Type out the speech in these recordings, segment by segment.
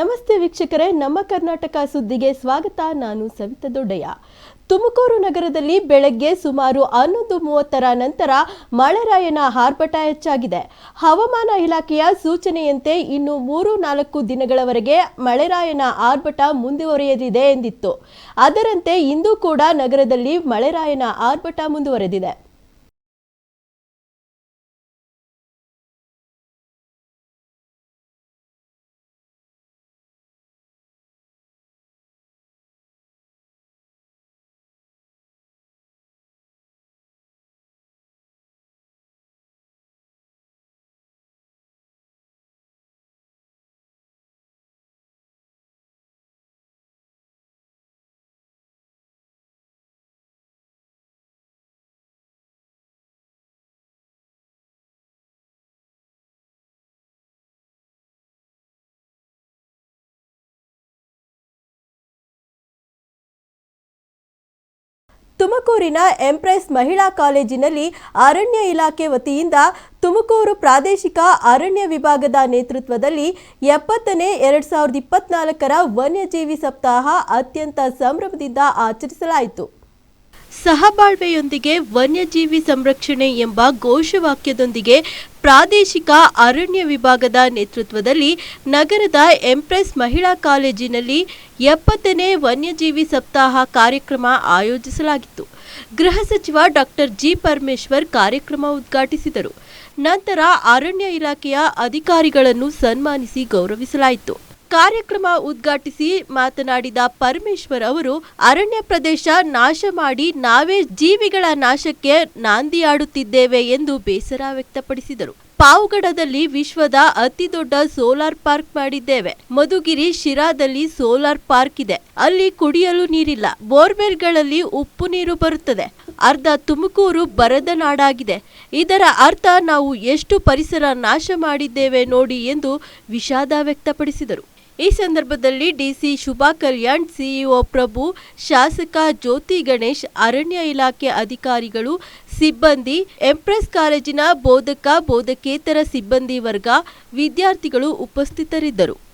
ನಮಸ್ತೆ ವೀಕ್ಷಕರೇ, ನಮ್ಮ ಕರ್ನಾಟಕ ಸುದ್ದಿಗೆ ಸ್ವಾಗತ. ನಾನು ಸವಿತಾ ದೊಡ್ಡಯ್ಯ. ತುಮಕೂರು ನಗರದಲ್ಲಿ ಬೆಳಗ್ಗೆ ಸುಮಾರು ಹನ್ನೊಂದು ಮೂವತ್ತರ ನಂತರ ಮಳೆರಾಯನ ಆರ್ಭಟ ಹೆಚ್ಚಾಗಿದೆ. ಹವಾಮಾನ ಇಲಾಖೆಯ ಸೂಚನೆಯಂತೆ ಇನ್ನು ಮೂರು ನಾಲ್ಕು ದಿನಗಳವರೆಗೆ ಮಳೆರಾಯನ ಆರ್ಭಟ ಮುಂದುವರಿಯಲಿದೆ ಎಂದಿತ್ತು. ಅದರಂತೆ ಇಂದು ಕೂಡ ನಗರದಲ್ಲಿ ಮಳೆರಾಯನ ಆರ್ಭಟ ಮುಂದುವರೆದಿದೆ. ತುಮಕೂರಿನ ಎಂಪ್ರೆಸ್ ಮಹಿಳಾ ಕಾಲೇಜಿನಲ್ಲಿ ಅರಣ್ಯ ಇಲಾಖೆ ವತಿಯಿಂದ ತುಮಕೂರು ಪ್ರಾದೇಶಿಕ ಅರಣ್ಯ ವಿಭಾಗದ ನೇತೃತ್ವದಲ್ಲಿ ಎಪ್ಪತ್ತನೇ ಎರಡ್ ಸಾವಿರದ ಇಪ್ಪತ್ನಾಲ್ಕರ ವನ್ಯಜೀವಿ ಸಪ್ತಾಹ ಅತ್ಯಂತ ಸಂಭ್ರಮದಿಂದ ಆಚರಿಸಲಾಯಿತು. ಸಹಬಾಳ್ವೆಯೊಂದಿಗೆ ವನ್ಯಜೀವಿ ಸಂರಕ್ಷಣೆ ಎಂಬ ಘೋಷವಾಕ್ಯದೊಂದಿಗೆ ಪ್ರಾದೇಶಿಕ ಅರಣ್ಯ ವಿಭಾಗದ ನೇತೃತ್ವದಲ್ಲಿ ನಗರದ ಎಂಪ್ರೆಸ್ ಮಹಿಳಾ ಕಾಲೇಜಿನಲ್ಲಿ ಎಪ್ಪತ್ತನೇ ವನ್ಯಜೀವಿ ಸಪ್ತಾಹ ಕಾರ್ಯಕ್ರಮ ಆಯೋಜಿಸಲಾಗಿತ್ತು. ಗೃಹ ಸಚಿವ ಡಾಕ್ಟರ್ ಜಿ ಪರಮೇಶ್ವರ್ ಕಾರ್ಯಕ್ರಮ ಉದ್ಘಾಟಿಸಿದರು. ನಂತರ ಅರಣ್ಯ ಇಲಾಖೆಯ ಅಧಿಕಾರಿಗಳನ್ನು ಸನ್ಮಾನಿಸಿ ಗೌರವಿಸಲಾಯಿತು. ಕಾರ್ಯಕ್ರಮ ಉದ್ಘಾಟಿಸಿ ಮಾತನಾಡಿದ ಪರಮೇಶ್ವರ್ ಅವರು, ಅರಣ್ಯ ಪ್ರದೇಶ ನಾಶ ಮಾಡಿ ನಾವೇ ಜೀವಿಗಳ ನಾಶಕ್ಕೆ ನಾಂದಿಯಾಡುತ್ತಿದ್ದೇವೆ ಎಂದು ಬೇಸರ ವ್ಯಕ್ತಪಡಿಸಿದರು. ಪಾವುಗಡದಲ್ಲಿ ವಿಶ್ವದ ಅತಿ ದೊಡ್ಡ ಸೋಲಾರ್ ಪಾರ್ಕ್ ಮಾಡಿದ್ದೇವೆ. ಮಧುಗಿರಿ ಶಿರಾದಲ್ಲಿ ಸೋಲಾರ್ ಪಾರ್ಕ್ ಇದೆ. ಅಲ್ಲಿ ಕುಡಿಯಲು ನೀರಿಲ್ಲ. ಬೋರ್ವೆಲ್ಗಳಲ್ಲಿ ಉಪ್ಪು ನೀರು ಬರುತ್ತದೆ. ಅರ್ಧ ತುಮಕೂರು ಬರದ ನಾಡಾಗಿದೆ. ಇದರ ಅರ್ಥ ನಾವು ಎಷ್ಟು ಪರಿಸರ ನಾಶ ಮಾಡಿದ್ದೇವೆ ನೋಡಿ ಎಂದು ವಿಷಾದ ವ್ಯಕ್ತಪಡಿಸಿದರು. ಈ ಸಂದರ್ಭದಲ್ಲಿ ಡಿಸಿ ಶುಭಾ ಕಲ್ಯಾಣ್, ಸಿಇಒ ಪ್ರಭು, ಶಾಸಕ ಜ್ಯೋತಿ ಗಣೇಶ್, ಅರಣ್ಯ ಇಲಾಖೆ ಅಧಿಕಾರಿಗಳು, ಸಿಬ್ಬಂದಿ, ಎಂಪ್ರೆಸ್ ಕಾಲೇಜಿನ ಬೋಧಕ, ಬೋಧಕೇತರ ಸಿಬ್ಬಂದಿ ವರ್ಗ, ವಿದ್ಯಾರ್ಥಿಗಳು ಉಪಸ್ಥಿತರಿದ್ದರು.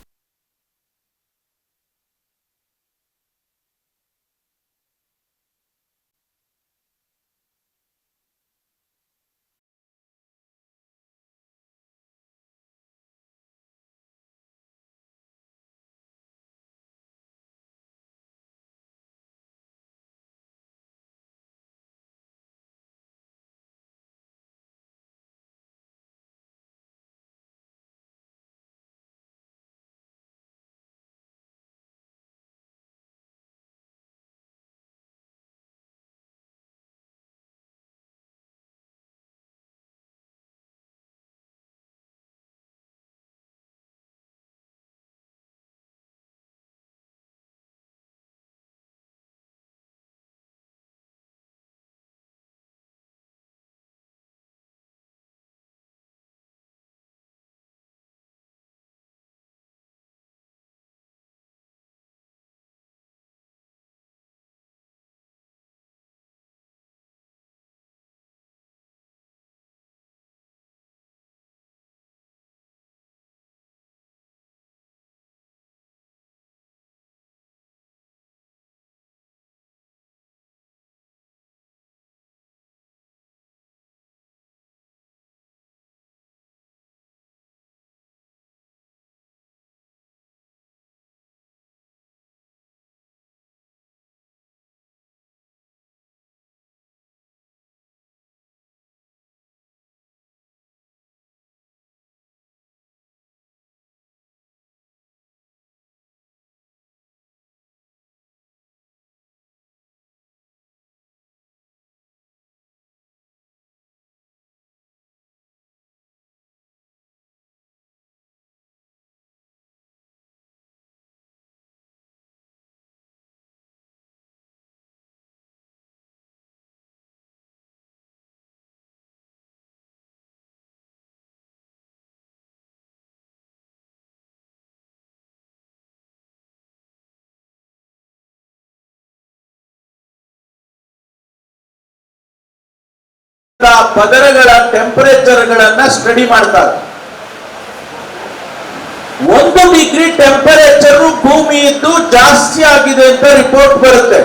ಪದರಗಳ ಟೆಂಪರೇಚರ್ ಗಳನ್ನ ಸ್ಟಡಿ ಮಾಡ್ತಾರೆ. ಒಂದು ಡಿಗ್ರಿ ಟೆಂಪರೇಚರ್ ಭೂಮಿ ಇದ್ದು ಜಾಸ್ತಿ ಆಗಿದೆ ಅಂತ ರಿಪೋರ್ಟ್ ಬರುತ್ತೆ.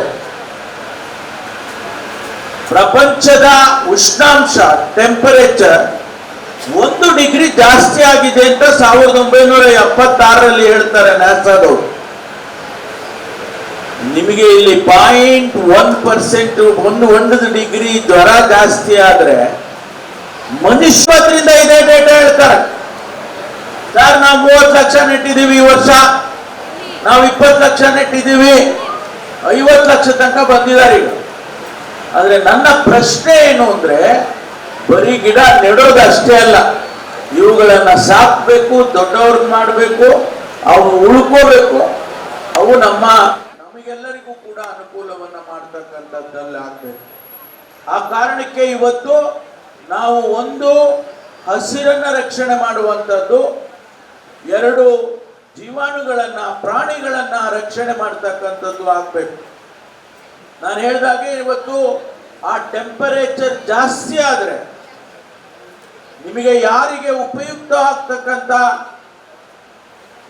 ಪ್ರಪಂಚದ ಉಷ್ಣಾಂಶ ಟೆಂಪರೇಚರ್ ಒಂದು ಡಿಗ್ರಿ ಜಾಸ್ತಿ ಆಗಿದೆ ಅಂತ ಸಾವಿರದ ಒಂಬೈನೂರ ಎಪ್ಪತ್ತಾರರಲ್ಲಿ ಹೇಳ್ತಾರೆ ನ್ಯಾಸಾದವರು ನಿಮಗೆ ಇಲ್ಲಿ ಪಾಯಿಂಟ್ ಒನ್ ಪರ್ಸೆಂಟ್ ಒಂದು ಒಂದು ಡಿಗ್ರಿ ಜ್ವರ ಜಾಸ್ತಿ ಆದ್ರೆ ಮನುಷ್ಯತ್ರಿಂದ ಇದೇ ಡೇಟಾ ಹೇಳ್ತಾರೆ. ಸರ್ ನಾವು ಮೂವತ್ತು ಲಕ್ಷ ನೆಟ್ಟಿದ್ದೀವಿ ಈ ವರ್ಷ. ನಾವು ಇಪ್ಪತ್ತು ಲಕ್ಷ ನೆಟ್ಟಿದ್ದೀವಿ. ಐವತ್ತು ಲಕ್ಷ ತನಕ ಬಂದಿದ್ದಾರೆ ಈಗ. ಆದ್ರೆ ನನ್ನ ಪ್ರಶ್ನೆ ಏನು ಅಂದ್ರೆ, ಬರೀ ಗಿಡ ನೆಡೋದು ಅಷ್ಟೇ ಅಲ್ಲ, ಇವುಗಳನ್ನ ಸಾಕ್ಬೇಕು ದೊಡ್ಡವ್ರಿಗೆ ಮಾಡಬೇಕು ಅವು ಉಳ್ಕೋಬೇಕು, ಅವು ನಮ್ಮ ನಮಗೆಲ್ಲರಿಗೂ ಕೂಡ ಅನುಕೂಲವನ್ನ ಮಾಡ್ತಕ್ಕಂಥದ್ದಲ್ಲಿ ಆಗ್ಬೇಕು. ಆ ಕಾರಣಕ್ಕೆ ಇವತ್ತು ನಾವು ಒಂದು ಹಸಿರನ್ನ ರಕ್ಷಣೆ ಮಾಡುವಂಥದ್ದು, ಎರಡು ಜೀವಾಣುಗಳನ್ನ, ಪ್ರಾಣಿಗಳನ್ನ ರಕ್ಷಣೆ ಮಾಡ್ತಕ್ಕಂಥದ್ದು ಆಗ್ಬೇಕು. ನಾನು ಹೇಳಿದಾಗೆ ಇವತ್ತು ಆ ಟೆಂಪರೇಚರ್ ಜಾಸ್ತಿ ಆದರೆ ನಿಮಗೆ ಯಾರಿಗೆ ಉಪಯುಕ್ತ ಆಗ್ತಕ್ಕಂಥ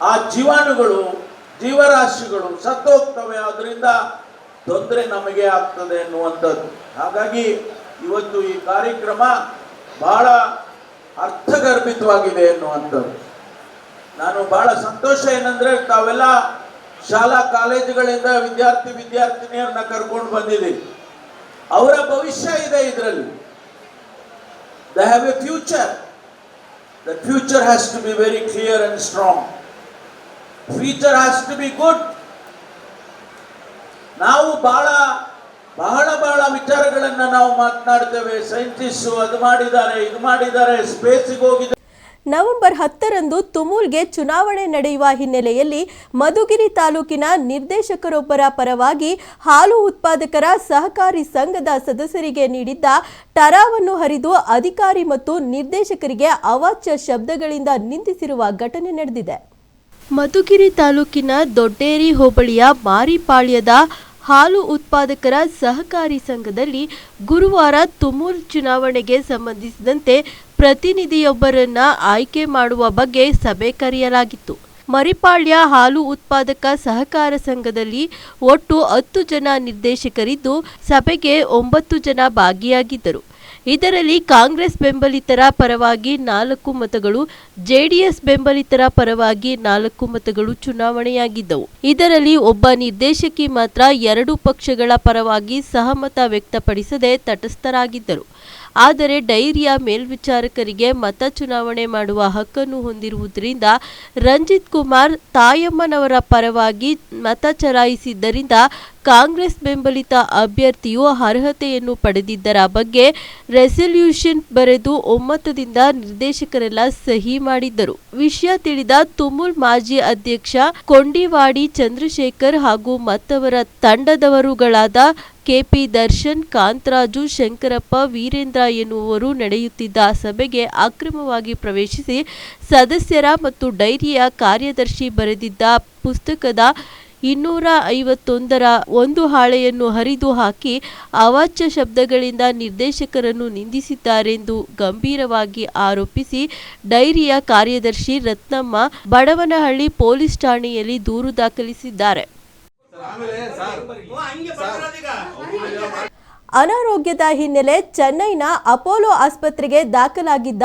ಆ ಜೀವಾಣುಗಳು ಜೀವರಾಶಿಗಳು ಸತ್ತೋಗ್ತವೆ ಅದರಿಂದ ತೊಂದರೆ ನಮಗೆ ಆಗ್ತದೆ ಎನ್ನುವಂಥದ್ದು. ಹಾಗಾಗಿ ಇವತ್ತು ಈ ಕಾರ್ಯಕ್ರಮ ಬಹಳ ಅರ್ಥಗರ್ಭಿತವಾಗಿದೆ ಎನ್ನುವಂಥದ್ದು. ನಾನು ಬಹಳ ಸಂತೋಷ ಏನಂದ್ರೆ ತಾವೆಲ್ಲ ಶಾಲಾ ಕಾಲೇಜುಗಳಿಂದ ವಿದ್ಯಾರ್ಥಿ ವಿದ್ಯಾರ್ಥಿನಿಯರನ್ನ ಕರ್ಕೊಂಡು ಬಂದಿದ್ದೀವಿ ಅವರ ಭವಿಷ್ಯ ಇದೆ ಇದರಲ್ಲಿ. They have a future the future has to be very clear and strong future has to be good ನಾವು ಬಹಳ ಬಹಳ ಬಹಳ ವಿಚಾರಗಳನ್ನು ನಾವು ಮಾತನಾಡ್ತೇವೆ. ಸೈಂಟಿಸ್ಟ್ ಅದು ಮಾಡಿದ್ದಾರೆ, ಇದು ಮಾಡಿದ್ದಾರೆ ಸ್ಪೇಸಿಗೆ ಹೋಗಿದ್ದಾರೆ ನವೆಂಬರ್ ಹತ್ತರಂದು ತುಮೂಲ್ಗೆ ಚುನಾವಣೆ ನಡೆಯುವ ಹಿನ್ನೆಲೆಯಲ್ಲಿ ಮಧುಗಿರಿ ತಾಲೂಕಿನ ನಿರ್ದೇಶಕರೊಬ್ಬರ ಪರವಾಗಿ ಹಾಲು ಉತ್ಪಾದಕರ ಸಹಕಾರಿ ಸಂಘದ ಸದಸ್ಯರಿಗೆ ನೀಡಿದ್ದ ಟರಾವನ್ನು ಹರಿದು ಅಧಿಕಾರಿ ಮತ್ತು ನಿರ್ದೇಶಕರಿಗೆ ಅವಾಚ್ಯ ಶಬ್ದಗಳಿಂದ ನಿಂದಿಸಿರುವ ಘಟನೆ ನಡೆದಿದೆ. ಮಧುಗಿರಿ ತಾಲೂಕಿನ ದೊಡ್ಡೇರಿ ಹೋಬಳಿಯ ಮಾರಿಪಾಳ್ಯದ ಹಾಲು ಉತ್ಪಾದಕರ ಸಹಕಾರಿ ಸಂಘದಲ್ಲಿ ಗುರುವಾರ ತುಮೂಲ್ ಚುನಾವಣೆಗೆ ಸಂಬಂಧಿಸಿದಂತೆ ಪ್ರತಿನಿಧಿಯೊಬ್ಬರನ್ನ ಆಯ್ಕೆ ಮಾಡುವ ಬಗ್ಗೆ ಸಭೆ ಕರೆಯಲಾಗಿತ್ತು. ಮರಿಪಾಳ್ಯ ಹಾಲು ಉತ್ಪಾದಕ ಸಹಕಾರ ಸಂಘದಲ್ಲಿ ಒಟ್ಟು ಹತ್ತು ಜನ ನಿರ್ದೇಶಕರಿದ್ದು, ಸಭೆಗೆ ಒಂಬತ್ತು ಜನ ಭಾಗಿಯಾಗಿದ್ದರು. ಇದರಲ್ಲಿ ಕಾಂಗ್ರೆಸ್ ಬೆಂಬಲಿತರ ಪರವಾಗಿ ನಾಲ್ಕು ಮತಗಳು, ಜೆಡಿಎಸ್ ಬೆಂಬಲಿತರ ಪರವಾಗಿ ನಾಲ್ಕು ಮತಗಳು ಚುನಾವಣೆಯಾಗಿದ್ದವು. ಇದರಲ್ಲಿ ಒಬ್ಬ ನಿರ್ದೇಶಕಿ ಮಾತ್ರ ಎರಡು ಪಕ್ಷಗಳ ಪರವಾಗಿ ಸಹಮತ ವ್ಯಕ್ತಪಡಿಸದೆ ತಟಸ್ಥರಾಗಿದ್ದರು. ಆದರೆ ಡೈರಿಯ ಮೇಲ್ವಿಚಾರಕರಿಗೆ ಮತ ಚುನಾವಣೆ ಮಾಡುವ ಹಕ್ಕನ್ನು ಹೊಂದಿರುವುದರಿಂದ ರಂಜಿತ್ ಕುಮಾರ್ ತಾಯಮ್ಮನವರ ಪರವಾಗಿ ಮತ ಚಲಾಯಿಸಿದ್ದರಿಂದ ಕಾಂಗ್ರೆಸ್ ಬೆಂಬಲಿತ ಅಭ್ಯರ್ಥಿಯು ಅರ್ಹತೆಯನ್ನು ಪಡೆದಿದ್ದರ ಬಗ್ಗೆ ರೆಸಲ್ಯೂಷನ್ ಬರೆದು ಒಮ್ಮತದಿಂದ ನಿರ್ದೇಶಕರೆಲ್ಲ ಸಹಿ ಮಾಡಿದ್ದರು. ವಿಷಯ ತಿಳಿದ ತುಮುಲ್ ಮಾಜಿ ಅಧ್ಯಕ್ಷ ಕೊಂಡಿವಾಡಿ ಚಂದ್ರಶೇಖರ್ ಹಾಗೂ ಮತ್ತವರ ತಂಡದವರುಗಳಾದ ಕೆಪಿ ದರ್ಶನ್, ಕಾಂತರಾಜು, ಶಂಕರಪ್ಪ, ವೀರೇಂದ್ರ ಎನ್ನುವರು ನಡೆಯುತ್ತಿದ್ದ ಸಭೆಗೆ ಅಕ್ರಮವಾಗಿ ಪ್ರವೇಶಿಸಿ ಸದಸ್ಯರ ಮತ್ತು ಡೈರಿಯ ಕಾರ್ಯದರ್ಶಿ ಬರೆದಿದ್ದ ಪುಸ್ತಕದ ಇನ್ನೂರ ಐವತ್ತೊಂದರ ಒಂದು ಹಾಳೆಯನ್ನು ಹರಿದು ಹಾಕಿ ಅವಾಚ್ಯ ಶಬ್ದಗಳಿಂದ ನಿರ್ದೇಶಕರನ್ನು ನಿಂದಿಸಿದ್ದಾರೆಂದು ಗಂಭೀರವಾಗಿ ಆರೋಪಿಸಿ ಡೈರಿಯ ಕಾರ್ಯದರ್ಶಿ ರತ್ನಮ್ಮ ಬಡವನಹಳ್ಳಿ ಪೊಲೀಸ್ ಠಾಣೆಯಲ್ಲಿ ದೂರು ದಾಖಲಿಸಿದ್ದಾರೆ. ಅನಾರೋಗ್ಯದ ಹಿನ್ನೆಲೆ ಚೆನ್ನೈನ ಅಪೋಲೋ ಆಸ್ಪತ್ರೆಗೆ ದಾಖಲಾಗಿದ್ದ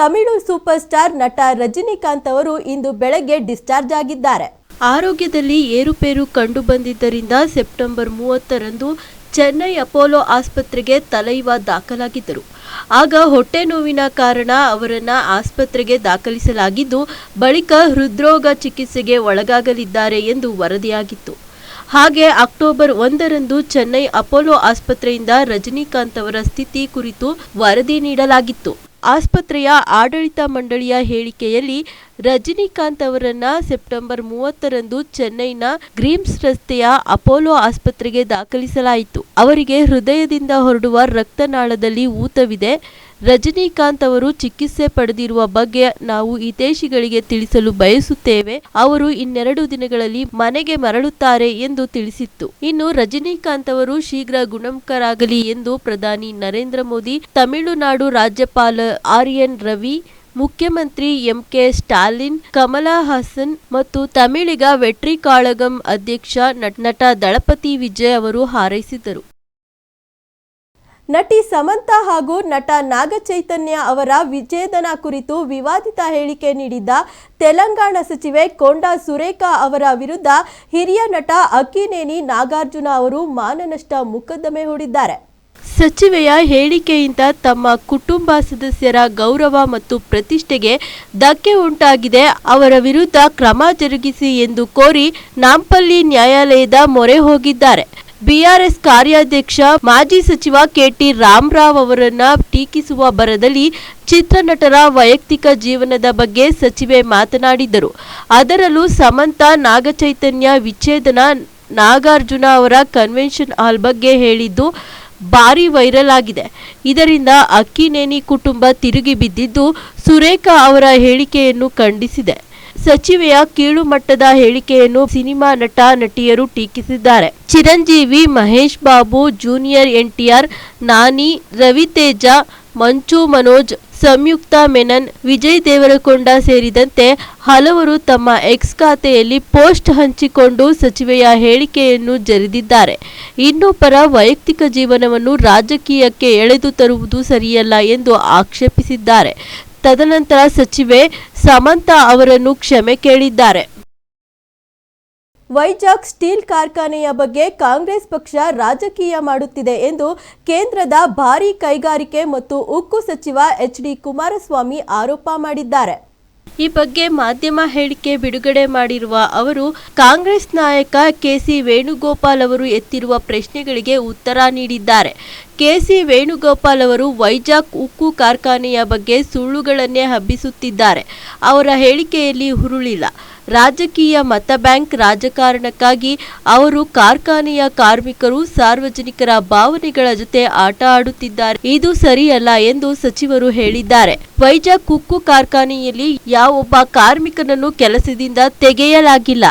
ತಮಿಳು ಸೂಪರ್ ಸ್ಟಾರ್ ನಟ ರಜನಿಕಾಂತ್ ಅವರು ಇಂದು ಬೆಳಗ್ಗೆ ಡಿಸ್ಚಾರ್ಜ್ ಆಗಿದ್ದಾರೆ. ಆರೋಗ್ಯದಲ್ಲಿ ಏರುಪೇರು ಕಂಡು ಬಂದಿದ್ದರಿಂದ ಸೆಪ್ಟೆಂಬರ್ ಮೂವತ್ತರಂದು ಚೆನ್ನೈ ಅಪೋಲೋ ಆಸ್ಪತ್ರೆಗೆ ತಲೈವ ದಾಖಲಾಗಿದ್ದರು. ಆಗ ಹೊಟ್ಟೆ ನೋವಿನ ಕಾರಣ ಅವರನ್ನ ಆಸ್ಪತ್ರೆಗೆ ದಾಖಲಿಸಲಾಗಿದ್ದು, ಬಳಿಕ ಹೃದ್ರೋಗ ಚಿಕಿತ್ಸೆಗೆ ಒಳಗಾಗಲಿದ್ದಾರೆ ಎಂದು ವರದಿಯಾಗಿತ್ತು. ಹಾಗೆ ಅಕ್ಟೋಬರ್ ಒಂದರಂದು ಚೆನ್ನೈ ಅಪೋಲೋ ಆಸ್ಪತ್ರೆಯಿಂದ ರಜನಿಕಾಂತ್ ಅವರ ಸ್ಥಿತಿ ಕುರಿತು ವರದಿ ನೀಡಲಾಗಿತ್ತು. ಆಸ್ಪತ್ರೆಯ ಆಡಳಿತ ಮಂಡಳಿಯ ಹೇಳಿಕೆಯಲ್ಲಿ ರಜನಿಕಾಂತ್ ಅವರನ್ನ ಸೆಪ್ಟೆಂಬರ್ ಮೂವತ್ತರಂದು ಚೆನ್ನೈನ ಗ್ರೀಮ್ಸ್ ರಸ್ತೆಯ ಅಪೋಲೋ ಆಸ್ಪತ್ರೆಗೆ ದಾಖಲಿಸಲಾಯಿತು. ಅವರಿಗೆ ಹೃದಯದಿಂದ ಹೊರಡುವ ರಕ್ತನಾಳದಲ್ಲಿ ಊತವಿದೆ. ರಜನಿಕಾಂತ್ ಅವರು ಚಿಕಿತ್ಸೆ ಪಡೆದಿರುವ ಬಗ್ಗೆ ನಾವು ಹಿತೈಷಿಗಳಿಗೆ ತಿಳಿಸಲು ಬಯಸುತ್ತೇವೆ. ಅವರು ಇನ್ನೆರಡು ದಿನಗಳಲ್ಲಿ ಮನೆಗೆ ಮರಳುತ್ತಾರೆ ಎಂದು ತಿಳಿಸಿತ್ತು. ಇನ್ನು ರಜನಿಕಾಂತ್ ಅವರು ಶೀಘ್ರ ಗುಣಮುಖರಾಗಲಿ ಎಂದು ಪ್ರಧಾನಿ ನರೇಂದ್ರ ಮೋದಿ, ತಮಿಳುನಾಡು ರಾಜ್ಯಪಾಲ ಆರ್ ಎನ್ ರವಿ, ಮುಖ್ಯಮಂತ್ರಿ ಎಂಕೆ ಸ್ಟಾಲಿನ್, ಕಮಲಾ ಹಾಸನ್ ಮತ್ತು ತಮಿಳಿಗ ವೆಟ್ರಿ ಕಾಳಗಂ ಅಧ್ಯಕ್ಷ ನಟ ದಳಪತಿ ವಿಜಯ್ ಅವರು ಹಾರೈಸಿದರು. ನಟಿ ಸಮಂತಾ ಹಾಗೂ ನಟ ನಾಗಚೈತನ್ಯ ಅವರ ವಿಚ್ಛೇದನ ಕುರಿತು ವಿವಾದಿತ ಹೇಳಿಕೆ ನೀಡಿದ್ದ ತೆಲಂಗಾಣ ಸಚಿವೆ ಕೊಂಡಾ ಸುರೇಖಾ ಅವರ ವಿರುದ್ಧ ಹಿರಿಯ ನಟ ಅಕ್ಕಿನೇನಿ ನಾಗಾರ್ಜುನ ಅವರು ಮಾನನಷ್ಟ ಮೊಕದ್ದಮೆ ಹೂಡಿದ್ದಾರೆ. ಸಚಿವೆಯ ಹೇಳಿಕೆಯಿಂದ ತಮ್ಮ ಕುಟುಂಬ ಸದಸ್ಯರ ಗೌರವ ಮತ್ತು ಪ್ರತಿಷ್ಠೆಗೆ ಧಕ್ಕೆ ಉಂಟಾಗಿದೆ. ಅವರ ವಿರುದ್ಧ ಕ್ರಮ ಜರುಗಿಸಿ ಎಂದು ಕೋರಿ ನಾಂಪಲ್ಲಿ ನ್ಯಾಯಾಲಯದ ಮೊರೆ ಹೋಗಿದ್ದಾರೆ. ಬಿಆರ್ಎಸ್ ಕಾರ್ಯಾಧ್ಯಕ್ಷ, ಮಾಜಿ ಸಚಿವ ಕೆಟಿ ರಾಮರಾವ್ ಅವರನ್ನ ಟೀಕಿಸುವ ಬರದಲ್ಲಿ ಚಿತ್ರನಟರ ವೈಯಕ್ತಿಕ ಜೀವನದ ಬಗ್ಗೆ ಸಚಿವೆ ಮಾತನಾಡಿದರು. ಅದರಲ್ಲೂ ಸಮಂತ ನಾಗಚೈತನ್ಯ ವಿಚ್ಛೇದನ ನಾಗಾರ್ಜುನ ಅವರ ಕನ್ವೆನ್ಷನ್ ಹಾಲ್ ಬಗ್ಗೆ ಹೇಳಿದ್ದು ಭಾರಿ ವೈರಲ್ ಆಗಿದೆ. ಇದರಿಂದ ಅಕ್ಕಿನೇನಿ ಕುಟುಂಬ ತಿರುಗಿ ಬಿದ್ದಿದ್ದು ಸುರೇಖಾ ಅವರ ಹೇಳಿಕೆಯನ್ನು ಖಂಡಿಸಿದೆ. ಸಚಿವೆಯ ಕೀಳುಮಟ್ಟದ ಹೇಳಿಕೆಯನ್ನು ಸಿನಿಮಾ ನಟ ನಟಿಯರು ಟೀಕಿಸಿದ್ದಾರೆ. ಚಿರಂಜೀವಿ, ಮಹೇಶ್ ಬಾಬು, ಜೂನಿಯರ್ ಎನ್ಟಿಆರ್, ನಾನಿ ರವಿತೇಜ ಮಂಚು ಮನೋಜ್, ಸಂಯುಕ್ತ ಮೆನನ್, ವಿಜಯ್ ದೇವರಕೊಂಡ ಸೇರಿದಂತೆ ಹಲವರು ತಮ್ಮ ಎಕ್ಸ್ ಖಾತೆಯಲ್ಲಿ ಪೋಸ್ಟ್ ಹಂಚಿಕೊಂಡು ಸಚಿವೆಯ ಹೇಳಿಕೆಯನ್ನು ಜರಿದಿದ್ದಾರೆ. ಇನ್ನೊಬ್ಬರ ವೈಯಕ್ತಿಕ ಜೀವನವನ್ನು ರಾಜಕೀಯಕ್ಕೆ ಎಳೆದು ತರುವುದು ಸರಿಯಲ್ಲ ಎಂದು ಆಕ್ಷೇಪಿಸಿದ್ದಾರೆ. ತದನಂತರ ಸಚಿವೆ ಸಮಂತಾ ಅವರನ್ನು ಕ್ಷಮೆ ಕೇಳಿದ್ದಾರೆ. ವೈಜಾಗ್ ಸ್ಟೀಲ್ ಕಾರ್ಖಾನೆಯ ಬಗ್ಗೆ ಕಾಂಗ್ರೆಸ್ ಪಕ್ಷ ರಾಜಕೀಯ ಮಾಡುತ್ತಿದೆ ಎಂದು ಕೇಂದ್ರದ ಭಾರೀ ಕೈಗಾರಿಕೆ ಮತ್ತು ಉಕ್ಕು ಸಚಿವ ಎಚ್ ಡಿ ಕುಮಾರಸ್ವಾಮಿ ಆರೋಪ ಮಾಡಿದ್ದಾರೆ. ಈ ಬಗ್ಗೆ ಮಾಧ್ಯಮ ಹೇಳಿಕೆ ಬಿಡುಗಡೆ ಮಾಡಿರುವ ಅವರು ಕಾಂಗ್ರೆಸ್ ನಾಯಕ ಕೆಸಿ ವೇಣುಗೋಪಾಲ್ ಅವರು ಎತ್ತಿರುವ ಪ್ರಶ್ನೆಗಳಿಗೆ ಉತ್ತರ ನೀಡಿದ್ದಾರೆ. ಕೆಸಿ ವೇಣುಗೋಪಾಲ್ ಅವರು ವೈಜಾಗ್ ಉಕ್ಕು ಕಾರ್ಖಾನೆಯ ಬಗ್ಗೆ ಸುಳ್ಳುಗಳನ್ನೇ ಹಬ್ಬಿಸುತ್ತಿದ್ದಾರೆ. ಅವರ ಹೇಳಿಕೆಯಲ್ಲಿ ಹುರುಳಿಲ್ಲ. ರಾಜಕೀಯ ಮತ ಬ್ಯಾಂಕ್ ರಾಜಕಾರಣಕ್ಕಾಗಿ ಅವರು ಕಾರ್ಖಾನೆಯ ಕಾರ್ಮಿಕರು ಸಾರ್ವಜನಿಕರ ಭಾವನೆಗಳ ಜೊತೆ ಆಟ ಆಡುತ್ತಿದ್ದಾರೆ. ಇದು ಸರಿಯಲ್ಲ ಎಂದು ಸಚಿವರು ಹೇಳಿದ್ದಾರೆ. ವೈಜಾಗ್ ಉಕ್ಕು ಕಾರ್ಖಾನೆಯಲ್ಲಿ ಯಾವೊಬ್ಬ ಕಾರ್ಮಿಕನನ್ನು ಕೆಲಸದಿಂದ ತೆಗೆಯಲಾಗಿಲ್ಲ.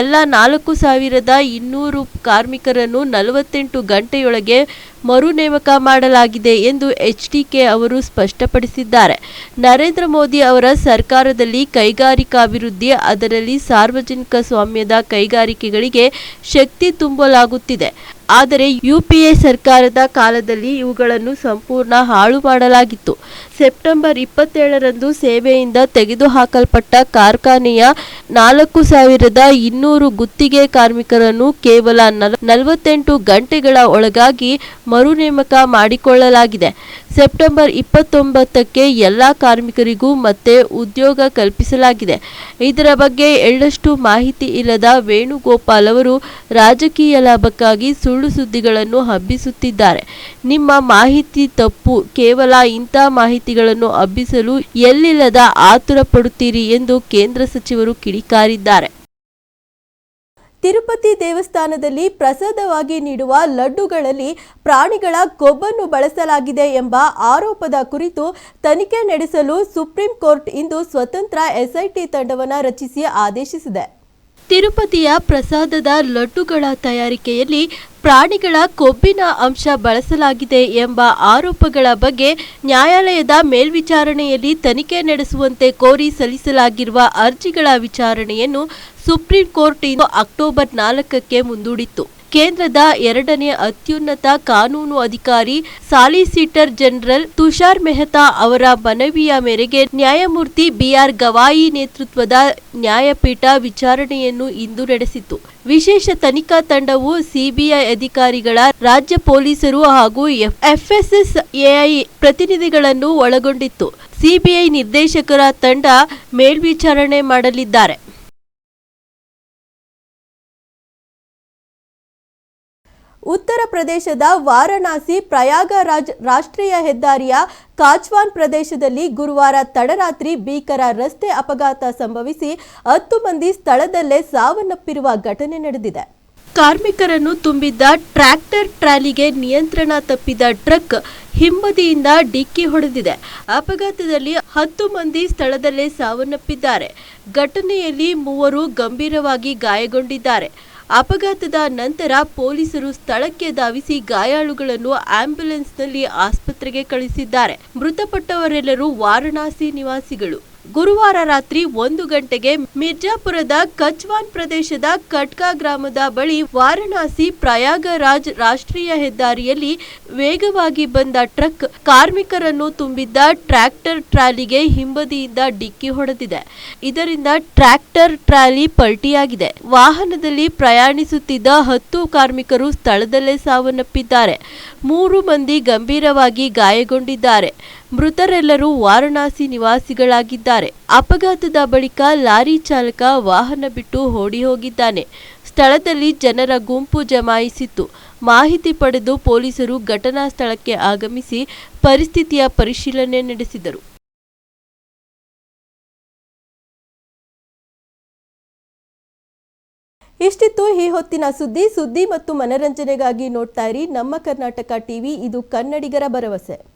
ಎಲ್ಲ ನಾಲ್ಕು ಸಾವಿರದ ಇನ್ನೂರು ಕಾರ್ಮಿಕರನ್ನು ನಲವತ್ತೆಂಟು ಗಂಟೆಯೊಳಗೆ ಮರು ನೇಮಕ ಮಾಡಲಾಗಿದೆ ಎಂದು ಎಚ್ಡಿಕೆ ಅವರು ಸ್ಪಷ್ಟಪಡಿಸಿದ್ದಾರೆ. ನರೇಂದ್ರ ಮೋದಿ ಅವರ ಸರ್ಕಾರದಲ್ಲಿ ಕೈಗಾರಿಕಾಭಿವೃದ್ಧಿ ಅದರಲ್ಲಿ ಸಾರ್ವಜನಿಕ ಸ್ವಾಮ್ಯದ ಕೈಗಾರಿಕೆಗಳಿಗೆ ಶಕ್ತಿ ತುಂಬಲಾಗುತ್ತಿದೆ. ಆದರೆ ಯುಪಿಎ ಸರ್ಕಾರದ ಕಾಲದಲ್ಲಿ ಇವುಗಳನ್ನು ಸಂಪೂರ್ಣ ಹಾಳು ಮಾಡಲಾಗಿತ್ತು. ಸೆಪ್ಟೆಂಬರ್ ಇಪ್ಪತ್ತೇಳರಂದು ಸೇವೆಯಿಂದ ತೆಗೆದುಹಾಕಲ್ಪಟ್ಟ ಕಾರ್ಖಾನೆಯ ನಾಲ್ಕು ಸಾವಿರದ ಇನ್ನೂರು ಗುತ್ತಿಗೆ ಕಾರ್ಮಿಕರನ್ನು ಕೇವಲ ನಲ, ನಲವತ್ತೆಂಟು ಗಂಟೆಗಳ ಒಳಗಾಗಿ ಮರು ನೇಮಕ ಮಾಡಿಕೊಳ್ಳಲಾಗಿದೆ. ಸೆಪ್ಟೆಂಬರ್ ಇಪ್ಪತ್ತೊಂಬತ್ತಕ್ಕೆ ಎಲ್ಲ ಕಾರ್ಮಿಕರಿಗೂ ಮತ್ತೆ ಉದ್ಯೋಗ ಕಲ್ಪಿಸಲಾಗಿದೆ. ಇದರ ಬಗ್ಗೆ ಎಳ್ಳಷ್ಟು ಮಾಹಿತಿ ಇಲ್ಲದ ವೇಣುಗೋಪಾಲ್ ಅವರು ರಾಜಕೀಯ ಲಾಭಕ್ಕಾಗಿ ಸುಳ್ಳು ಸುದ್ದಿಗಳನ್ನು ಹಬ್ಬಿಸುತ್ತಿದ್ದಾರೆ. ನಿಮ್ಮ ಮಾಹಿತಿ ತಪ್ಪು. ಕೇವಲ ಇಂಥ ಮಾಹಿತಿಗಳನ್ನು ಹಬ್ಬಿಸಲು ಎಲ್ಲಿಲ್ಲದ ಆತುರ ಪಡುತ್ತೀರಿ ಎಂದು ಕೇಂದ್ರ ಸಚಿವರು ಕಿಡಿಕಾರಿದ್ದಾರೆ. ತಿರುಪತಿ ದೇವಸ್ಥಾನದಲ್ಲಿ ಪ್ರಸಾದವಾಗಿ ನೀಡುವ ಲಡ್ಡುಗಳಲ್ಲಿ ಪ್ರಾಣಿಗಳ ಕೊಬ್ಬನ್ನು ಬಳಸಲಾಗಿದೆ ಎಂಬ ಆರೋಪದ ಕುರಿತು ತನಿಖೆ ನಡೆಸಲು ಸುಪ್ರೀಂ ಕೋರ್ಟ್ ಇಂದು ಸ್ವತಂತ್ರ ಎಸ್ಐಟಿ ತಂಡವನ್ನು ರಚಿಸಿ ಆದೇಶಿಸಿದೆ. ತಿರುಪತಿಯ ಪ್ರಸಾದದ ಲಡ್ಡುಗಳ ತಯಾರಿಕೆಯಲ್ಲಿ ಪ್ರಾಣಿಗಳ ಕೊಬ್ಬಿನ ಅಂಶ ಬಳಸಲಾಗಿದೆ ಎಂಬ ಆರೋಪಗಳ ಬಗ್ಗೆ ನ್ಯಾಯಾಲಯದ ಮೇಲ್ವಿಚಾರಣೆಯಲ್ಲಿ ತನಿಖೆ ನಡೆಸುವಂತೆ ಕೋರಿ ಸಲ್ಲಿಸಲಾಗಿರುವ ಅರ್ಜಿಗಳ ವಿಚಾರಣೆಯನ್ನು ಸುಪ್ರೀಂ ಕೋರ್ಟ್ ಇಂದು ಅಕ್ಟೋಬರ್ ನಾಲ್ಕಕ್ಕೆ ಮುಂದೂಡಿತ್ತು. ಕೇಂದ್ರದ ಎರಡನೇ ಅತ್ಯುನ್ನತ ಕಾನೂನು ಅಧಿಕಾರಿ ಸಾಲಿಸಿಟರ್ ಜನರಲ್ ತುಷಾರ್ ಮೆಹ್ತಾ ಅವರ ಮನವಿಯ ಮೇರೆಗೆ ನ್ಯಾಯಮೂರ್ತಿ ಬಿಆರ್ ಗವಾಯಿ ನೇತೃತ್ವದ ನ್ಯಾಯಪೀಠ ವಿಚಾರಣೆಯನ್ನು ಇಂದು ನಡೆಸಿತು ವಿಶೇಷ ತನಿಖಾ ತಂಡವು ಸಿಬಿಐ ಅಧಿಕಾರಿಗಳ, ರಾಜ್ಯ ಪೊಲೀಸರು ಹಾಗೂ ಎಫ್ಎಸ್ಎಸ್ಎಐ ಪ್ರತಿನಿಧಿಗಳನ್ನು ಒಳಗೊಂಡಿತ್ತು. ಸಿಬಿಐ ನಿರ್ದೇಶಕರ ತಂಡ ಮೇಲ್ವಿಚಾರಣೆ ಮಾಡಲಿದ್ದಾರೆ. ಉತ್ತರ ಪ್ರದೇಶದ ವಾರಣಾಸಿ ಪ್ರಯಾಗರಾಜ್ ರಾಷ್ಟ್ರೀಯ ಹೆದ್ದಾರಿಯ ಕಾಚ್ವಾನ್ ಪ್ರದೇಶದಲ್ಲಿ ಗುರುವಾರ ತಡರಾತ್ರಿ ಭೀಕರ ರಸ್ತೆ ಅಪಘಾತ ಸಂಭವಿಸಿ ಹತ್ತು ಮಂದಿ ಸ್ಥಳದಲ್ಲೇ ಸಾವನ್ನಪ್ಪಿರುವ ಘಟನೆ ನಡೆದಿದೆ. ಕಾರ್ಮಿಕರನ್ನು ತುಂಬಿದ್ದ ಟ್ರ್ಯಾಕ್ಟರ್ ಟ್ರಾಲಿಗೆ ನಿಯಂತ್ರಣ ತಪ್ಪಿದ ಟ್ರಕ್ ಹಿಂಬದಿಯಿಂದ ಡಿಕ್ಕಿ ಹೊಡೆದಿದೆ. ಅಪಘಾತದಲ್ಲಿ ಹತ್ತು ಮಂದಿ ಸ್ಥಳದಲ್ಲೇ ಸಾವನ್ನಪ್ಪಿದ್ದಾರೆ. ಘಟನೆಯಲ್ಲಿ ಮೂವರು ಗಂಭೀರವಾಗಿ ಗಾಯಗೊಂಡಿದ್ದಾರೆ. ಅಪಘಾತದ ನಂತರ ಪೊಲೀಸರು ಸ್ಥಳಕ್ಕೆ ಧಾವಿಸಿ ಗಾಯಾಳುಗಳನ್ನು ಆಂಬ್ಯುಲೆನ್ಸ್ನಲ್ಲಿ ಆಸ್ಪತ್ರೆಗೆ ಕಳಿಸಿದ್ದಾರೆ. ಮೃತಪಟ್ಟವರೆಲ್ಲರೂ ವಾರಣಾಸಿ ನಿವಾಸಿಗಳು. ಗುರುವಾರ ರಾತ್ರಿ ಒಂದು ಗಂಟೆಗೆ ಮಿರ್ಜಾಪುರದ ಕಚ್ವಾನ್ ಪ್ರದೇಶದ ಕಟ್ಕಾ ಗ್ರಾಮದ ಬಳಿ ವಾರಣಾಸಿ ಪ್ರಯಾಗರಾಜ್ ರಾಷ್ಟ್ರೀಯ ಹೆದ್ದಾರಿಯಲ್ಲಿ ವೇಗವಾಗಿ ಬಂದ ಟ್ರಕ್ ಕಾರ್ಮಿಕರನ್ನು ತುಂಬಿದ್ದ ಟ್ರ್ಯಾಕ್ಟರ್ ಟ್ರಾಲಿಗೆ ಹಿಂಬದಿಯಿಂದ ಡಿಕ್ಕಿ ಹೊಡೆದಿದೆ. ಇದರಿಂದ ಟ್ರ್ಯಾಕ್ಟರ್ ಟ್ರಾಲಿ ಪಲ್ಟಿಯಾಗಿದೆ. ವಾಹನದಲ್ಲಿ ಪ್ರಯಾಣಿಸುತ್ತಿದ್ದ ಹತ್ತು ಕಾರ್ಮಿಕರು ಸ್ಥಳದಲ್ಲೇ ಸಾವನ್ನಪ್ಪಿದ್ದಾರೆ. ಮೂರು ಮಂದಿ ಗಂಭೀರವಾಗಿ ಗಾಯಗೊಂಡಿದ್ದಾರೆ. ಮೃತರೆಲ್ಲರೂ ವಾರಣಾಸಿ ನಿವಾಸಿಗಳಾಗಿದ್ದಾರೆ. ಅಪಘಾತದ ಬಳಿಕ ಲಾರಿ ಚಾಲಕ ವಾಹನ ಬಿಟ್ಟು ಓಡಿ ಹೋಗಿದ್ದಾನೆ. ಸ್ಥಳದಲ್ಲಿ ಜನರ ಗುಂಪು ಜಮಾಯಿಸಿತ್ತು. ಮಾಹಿತಿ ಪಡೆದು ಪೊಲೀಸರು ಘಟನಾ ಸ್ಥಳಕ್ಕೆ ಆಗಮಿಸಿ ಪರಿಸ್ಥಿತಿಯ ಪರಿಶೀಲನೆ ನಡೆಸಿದರು. ಇಷ್ಟಿತ್ತು ಈ ಹೊತ್ತಿನ ಸುದ್ದಿ. ಸುದ್ದಿ ಮತ್ತು ಮನರಂಜನೆಗಾಗಿ ನೋಡ್ತಾ ಇರಿ ನಮ್ಮ ಕರ್ನಾಟಕ ಟಿವಿ. ಇದು ಕನ್ನಡಿಗರ ಭರವಸೆ.